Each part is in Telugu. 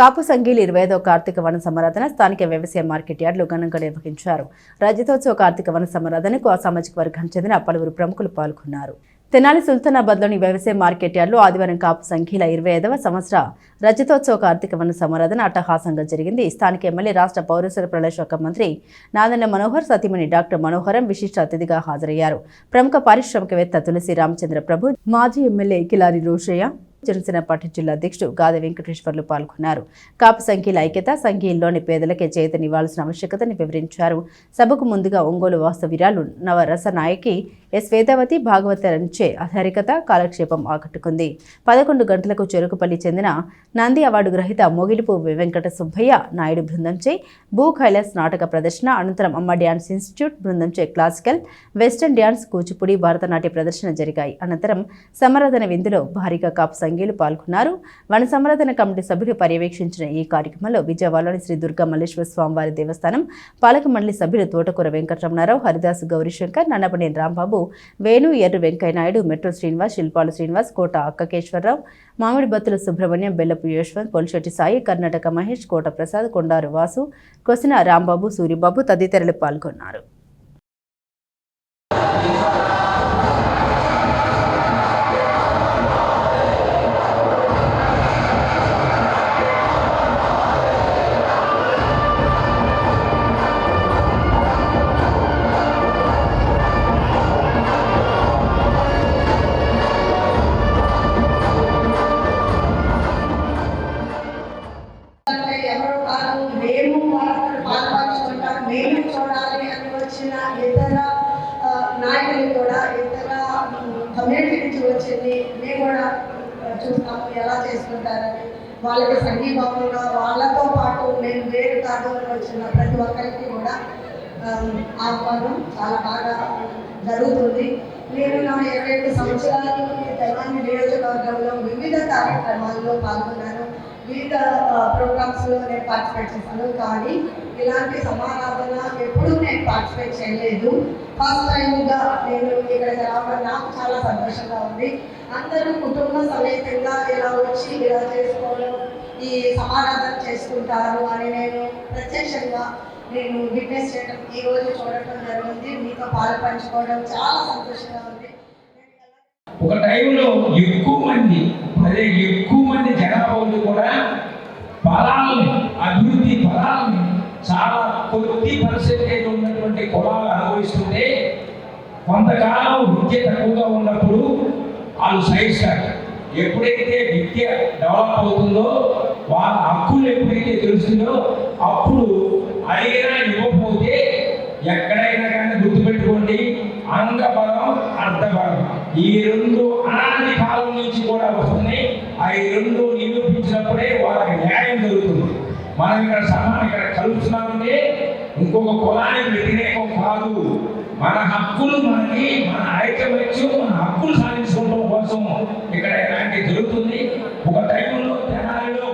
కాపు సంఘీలు ఇరవై ఐదో కార్తీక వన సమరాధన స్థానిక వ్యవసాయ మార్కెట్ యార్డులో ఘనంగా నిర్వహించారు. రాజ్యోత్సవ కార్తీక వన సమరాధనకు ఆ సామాజిక వర్గానికి చెందిన పలువురు ప్రముఖులు పాల్గొన్నారు. తెనాలి సుల్తానాబాద్లోని వ్యవసాయ మార్కెట్ యార్డులు ఆదివారం కాపు సంఖ్యల ఇరవై ఐదవ సంవత్సర రజతోత్సవ కార్తీక వన సమరాధన అట్టహాసంగా జరిగింది. స్థానిక ఎమ్మెల్యే రాష్ట్ర పౌరసరఫరాల శాఖ మంత్రి నాదన్న మనోహర్ సతీమణి డాక్టర్ మనోహరం విశిష్ట అతిథిగా హాజరయ్యారు. ప్రముఖ పారిశ్రామికవేత్త తులసి రామచంద్ర ప్రభు మాజీ ఎమ్మెల్యే కిలారి రోషయ్య జనసేన పార్టీ జిల్లా అధ్యక్షుడు గాది వెంకటేశ్వర్లు పాల్గొన్నారు. కాపు సంఖ్యల ఐక్యత సంఖ్యల్లోని పేదలకే చేతనివ్వాల్సిన ఆవశ్యకతని వివరించారు. సభకు ముందుగా ఒంగోలు వాస్తవిరాలు నవరస నాయకి ఎస్ వేదావతి భాగవత నుంచే అధారికత కాలక్షేపం ఆకట్టుకుంది. పదకొండు గంటలకు చెరుకుపల్లి చెందిన నంది అవార్డు గ్రహీత మోగిలిపు వెంకట సుబ్బయ్య నాయుడు బృందంచే భూ కైలాస్ నాటక ప్రదర్శన అనంతరం Amma dance institute బృందంచే classical western dance Kuchipudi Bharatanatya ప్రదర్శన జరిగాయి. అనంతరం సమరధన విందులో భారీగా కాపు సంఘీలు పాల్గొన్నారు. వన సమరాధన కమిటీ సభ్యులు పర్యవేక్షించిన ఈ కార్యక్రమంలో విజయవాడలోని శ్రీ దుర్గా మల్లేశ్వర స్వామివారి దేవస్థానం పాలక మండలి సభ్యులు తోటకూర వెంకటరమణారావు హరిదాసు గౌరీశంకర్ నన్నపనేని రాంబాబు వేణు ఎర్రు వెంకయ్యనాయుడు మెట్రో శ్రీనివాస్ శిల్పాలు శ్రీనివాస్ కోట అక్కకేశ్వరరావు మామిడి బత్తుల సుబ్రహ్మణ్యం బెల్లపు యశ్వంత్ పొలిశెట్టి సాయి కర్ణాటక మహేష్ కోట ప్రసాద్ కొండారు వాసు కొసిన రాంబాబు సూరిబాబు తదితరులు పాల్గొన్నారు. ఎవరో కాదు మేము పాల్పంచుకుంటాం మేము చూడాలి అని వచ్చిన ఇతర నాయకులు కూడా ఇతర కమ్యూనిటీ నుంచి వచ్చింది. మేము కూడా చూస్తాము ఎలా చేసుకుంటారని. వాళ్ళకి సంఘీభావంగా వాళ్ళతో పాటు మేము వేరు కాదు అని వచ్చిన ప్రతి ఒక్కరికి కూడా ఆహ్వానం చాలా బాగా జరుగుతుంది. నేను నా ఇరవై ఐదు సంవత్సరాలు తెలంగాణ నియోజకవర్గంలో వివిధ కార్యక్రమాల్లో పాల్గొన్నాను. వివిధ ప్రోగ్రామ్స్లో నేను పార్టిసిపేట్ చేశాను. కానీ ఇలాంటి సమారాధన ఎప్పుడూ నేను పార్టిసిపేట్ చేయలేదు. ఫస్ట్ టైంగా నేను ఇక్కడ రావడం నాకు చాలా సంతోషంగా ఉంది. అందరూ కుటుంబ సమేతంగా ఇలా వచ్చి ఇలా చేసుకోవడం ఈ సమారాధన చేసుకుంటారు అని నేను ప్రత్యక్షంగా నేను విట్నెస్ చేయడం ఈ రోజు చూడటం జరిగింది. మీతో పాలు పంచుకోవడం చాలా సంతోషంగా ఉంది. ఒక టైంలో ఎక్కువ మంది అదే ఎక్కువ మంది కొద్ది పర్సెంటేజ్ ఉన్నటువంటి కులాలు అనుభవిస్తుంటే కొంతకాలం విద్య తక్కువగా ఉన్నప్పుడు వాళ్ళు సహిస్తారు. ఎప్పుడైతే విద్య డెవలప్ అవుతుందో వాళ్ళ హక్కులు ఎప్పుడైతే తెలుస్తుందో అప్పుడు అడిగినా ఇవ్వకపోతే ఎక్కడైనా కానీ గుర్తుపెట్టుకోండి అంగబలం అర్థబలం ఈ రెండు అనాది కాలం నుంచి కూడా వస్తున్నాయి. ఆ రెండు నిరూపించినప్పుడే వాళ్ళకి న్యాయం జరుగుతుంది. మనం ఇక్కడ సమానం ఇక్కడ కలుపుతున్నామంటే ఇంకొక కులానికి వ్యతిరేకం కాదు. మన హక్కులు మనకి మన ఐకమత్యం మన హక్కులు సాధించుకోవడం కోసం ఇక్కడ ఇలాంటి జరుగుతుంది? ఒక టైంలో తెనాలిలో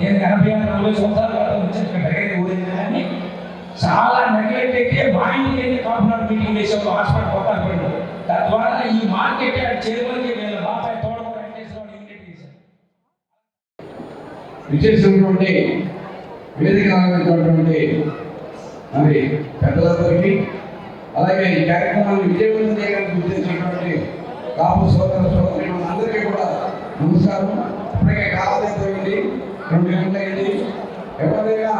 నేను ఎనభై ఆరు నలభై సంవత్సరాల క్రితం వచ్చి ఇక్కడ ఊరేది కానీ చాలా నెగ్లెక్ట్ అయితే మా ఇంటికి కాపునాడు మీటింగ్ చేసాము హాస్పిటల్ కొత్త తద్వారా ఈ మార్కెట్ యార్డ్ చైర్మన్కి వీళ్ళ బాబాయ్ తోడగొడ వెంకటేశ్వరరావు ఇమిటేట్ చేశారు వేదిక ఆగినటువంటి మరి పెద్దలందరికీ అలాగే ఈ కార్యక్రమాన్ని విజయవంతం చేయడానికి ఉద్దేశించినటువంటి కాపు సోదర సోదరి అందరికీ కూడా నమస్కారం. ఇప్పటికే కాలం అయిపోయింది రెండు గంటలైంది. ఎవరైనా